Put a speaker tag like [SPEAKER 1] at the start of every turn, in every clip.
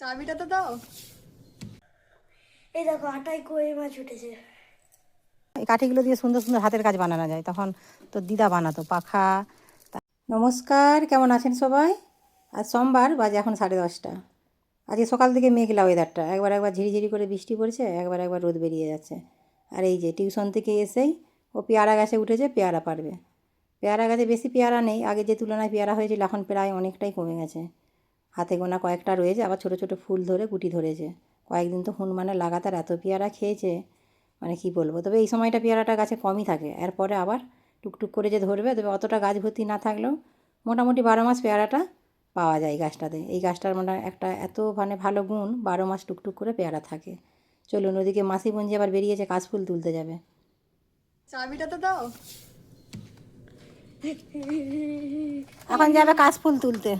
[SPEAKER 1] চাবিটা তো দাও।
[SPEAKER 2] এই দেখো আটায় কই মাছ উঠেছে।
[SPEAKER 3] এই কাঠিগুলো দিয়ে সুন্দর সুন্দর হাতের কাজ বানানো যায়। তখন তো দিদা বানাতো পাখা। নমস্কার কেমন আছেন সবাই? আজ সোমবার বাজে এখন সাড়ে দশটা। আজকে সকাল থেকে মেঘলা ওয়েদারটা একবার একবার ঝিরিঝিরি করে বৃষ্টি পড়ছে একবার একবার রোদ বেরিয়ে যাচ্ছে। আর এই যে টিউশন থেকে এসেই ও পেয়ারা গাছে উঠেছে পেয়ারা পারবে পেয়ারা গাছে বেশি পেয়ারা নেই আগে যে তুলনায় পেয়ারা হয়েছিল এখন প্রায় অনেকটাই কমে গেছে। হাতে গোনা কয়েকটা রয়েছে আবার ছোটো ছোটো ফুল ধরে গুটি ধরেছে। কয়েকদিন তো হনুমানের লাগাতার এত পেয়ারা খেয়েছে মানে কি বলব? তবে এই সময়টা পেয়ারাটা গাছে কমই থাকে। এরপরে আবার টুকটুক করে যে ধরবে তবে অতটা গাছ ভর্তি না থাকলেও মোটামুটি বারো মাস পেয়ারাটা পাওয়া যায় গাছটাতে। এই গাছটার মানে একটা এত মানে ভালো গুণ বারো মাস টুকটুক করে পেয়ারা থাকে। চলুন ওদিকে মাসি বঞ্জি আবার বেরিয়েছে কাশফুল তুলতে যাবে।
[SPEAKER 1] চাবিটা তো দাও।
[SPEAKER 3] এখন যাবে কাশফুল তুলতে।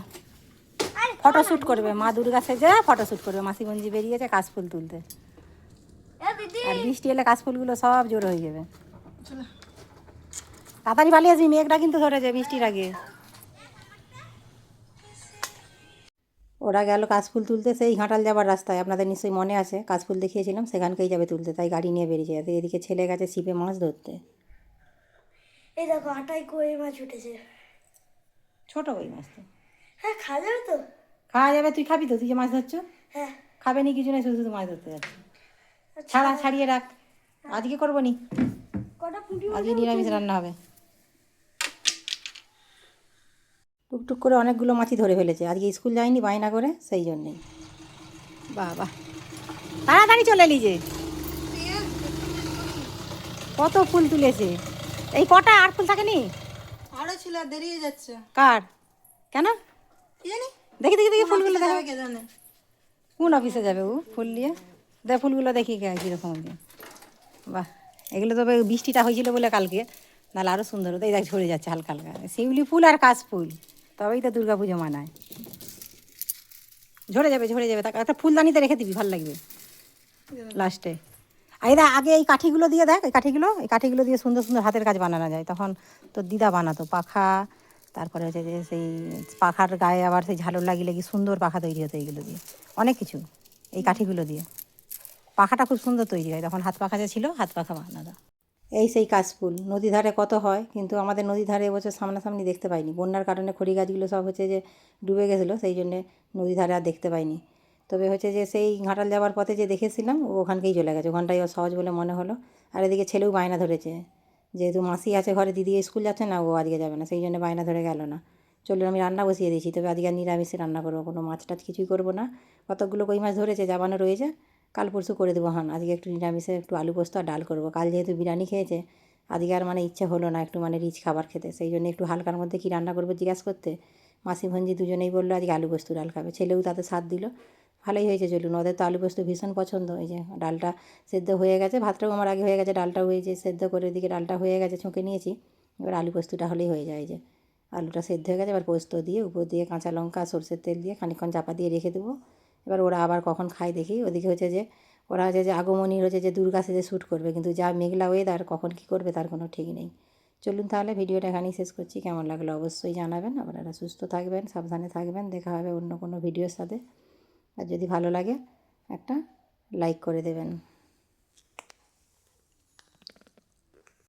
[SPEAKER 3] ফটোশ্যুট করবে। মা দুর্গা সেজে ফটোশ্যুট করবে। মাসিগঞ্জি বেরিয়েছে কাশফুল তুলতে। আর বৃষ্টি এলে কাশফুলগুলো সব জোর হয়ে যাবে। তাড়াতাড়ি পালিয়ে আসবি মেঘটা কিন্তু ধরেছে বৃষ্টির আগে। ওরা গেল কাশফুল তুলতে সেই ঘাটাল যাবার রাস্তায়। আপনাদের নিশ্চয়ই মনে আছে কাশফুল দেখিয়েছিলাম সেখানকেই যাবে তুলতে তাই গাড়ি নিয়ে বেরিয়েছে যাতে। এদিকে ছেলে গেছে ছিপে মাছ ধরতে।
[SPEAKER 2] এই দেখো আটায় কই মাছ উঠেছে।
[SPEAKER 3] ছোট ওই মাছ তো।
[SPEAKER 2] হ্যাঁ খাওয়া যাবে তো।
[SPEAKER 3] খাওয়া যাবে তুই খাবি তো? তুই যে মাছ ধরছো?
[SPEAKER 2] হ্যাঁ।
[SPEAKER 3] খাবে নি কিছু নেই শুধু শুধু মাছ ধরতে যাচ্ছে। ছাড়া ছাড়িয়ে রাখ। আজকে করব নি?
[SPEAKER 2] কটা
[SPEAKER 3] আজকে নিরামিষ রান্না হবে। টুকটুক করে অনেকগুলো মাছই ধরে ফেলেছে। আজকে স্কুল যায়নি বায়না করে সেই জন্যেই। বাহ বাহ তাড়াতাড়ি চলে এলি যে। কত ফুল তুলেছে। এই কটা আর ফুল থাকেনি?
[SPEAKER 1] আরও ছিল আর দেরি হয়ে যাচ্ছে।
[SPEAKER 3] কার? কেন?
[SPEAKER 1] কি জানি?
[SPEAKER 3] দেখি দেখি দেখি ফুলগুলো দেখা। কোন অফিসে যাবে ও ফুল নিয়ে? দেখ ফুলগুলো দেখি কে- কীরকম বাহ এগুলো তবে বৃষ্টিটা হয়েছিল বলে কালকে। নাহলে আরও সুন্দর হতো। এই দেখ ঝরে যাচ্ছে হালকা হালকা। শিউলি ফুল আর কাশ ফুল। তবেই তো দুর্গা পুজো মানায়। ঝরে যাবে ঝরে যাবে। তাকে একটা ফুলদানিতে রেখে দিবি ভালো লাগবে। লাস্টে এই দেখ আগে এই কাঠিগুলো দিয়ে দেখ এই কাঠিগুলো এই কাঠিগুলো দিয়ে সুন্দর সুন্দর হাতের কাজ বানানো যায়। তখন তো দিদা বানাতো পাখা তারপরে হচ্ছে যে সেই পাখার গায়ে আবার সেই ঝালর লাগিয়ে কি সুন্দর পাখা তৈরি হতো এইগুলো দিয়ে। অনেক কিছু, এই কাঠিগুলো দিয়ে। পাখাটা খুব সুন্দর তৈরি হয়। তখন হাত পাখা যে ছিল, হাত পাখা বানানো। এই সেই কাশফুল নদী ধারে কত হয়, কিন্তু আমাদের নদী ধারে এবছর সামনাসামনি দেখতে পাইনি। বন্যার কারণে খড়ি গাছগুলো সব হচ্ছে যে ডুবে গেছিল, সেই জন্যে নদী ধারে আর দেখতে পাইনি। তবে হচ্ছে যে সেই ঘাটাল যাওয়ার পথে যে দেখেছিলাম ওখানকেই চলে গেছে। ওখানটাই সহজ বলে মনে হলো। আর এদিকে ছেলেও বায়না ধরেছে। যেহেতু মাসি আছে, ঘরে দিদি স্কুল যাচ্ছে না, ও আজকে যাবে না, সেই জন্য বায়না ধরে গেল না। চলুন, আমি রান্না বসিয়ে দিয়েছি, তবে আজকে আর নিরামিষে রান্না করব, কোনো মাছ টাছ কিছুই করব না। কতকগুলো কই মাছ ধরেছে জাবানো রয়েছে, কাল পরশু করে দেবো। হান, আজকে একটু নিরামিষে একটু আলু পোস্ত আর ডাল করব। কাল যেহেতু বিরিয়ানি খেয়েছে, আজকে আর মানে ইচ্ছে হলো না একটু মানে রিচ খাবার খেতে। সেই জন্য একটু হালকার মধ্যে কি রান্না করব জিজ্ঞাসা করতে মাসি ভঞ্জি দুজনেই বলল, আজকে আলু পোস্ত ডাল খাবে। ছেলেও তাতে সাথ দিল। ভালোই হয়েছে চলুন ওদের তো আলু পোস্ত ভীষণ পছন্দ। এই যে ডালটা সেদ্ধ হয়ে গেছে, ভাতটাও আমার আগে হয়ে গেছে, ডালটাও হয়েছে সেদ্ধ করে দিকে ডালটা হয়ে গেছে ছুঁকে নিয়েছি। এবার আলু পোস্তটা হলেই হয়ে যায় যে আলুটা সেদ্ধ হয়ে গেছে, এবার পোস্ত দিয়ে উপর দিয়ে কাঁচা লঙ্কা, সরষের তেল দিয়ে খানিকক্ষণ চাপা দিয়ে রেখে দেবো। এবার ওরা আবার কখন খায় দেখি। ওদিকে হচ্ছে যে ওরা হচ্ছে যে আগমনীর হচ্ছে যে দুর্গা সেজে শ্যুট করবে, কিন্তু যা মেঘলা ওয়েদার কখন কী করবে তার কোনো ঠিক নেই। চলুন তাহলে ভিডিওটা এখানেই শেষ করছি। কেমন লাগল অবশ্যই জানাবেন। আপনারা সুস্থ থাকবেন, সাবধানে থাকবেন। দেখা হবে অন্য কোনো ভিডিওর সাথে। আর যদি ভালো লাগে একটা লাইক করে দেবেন।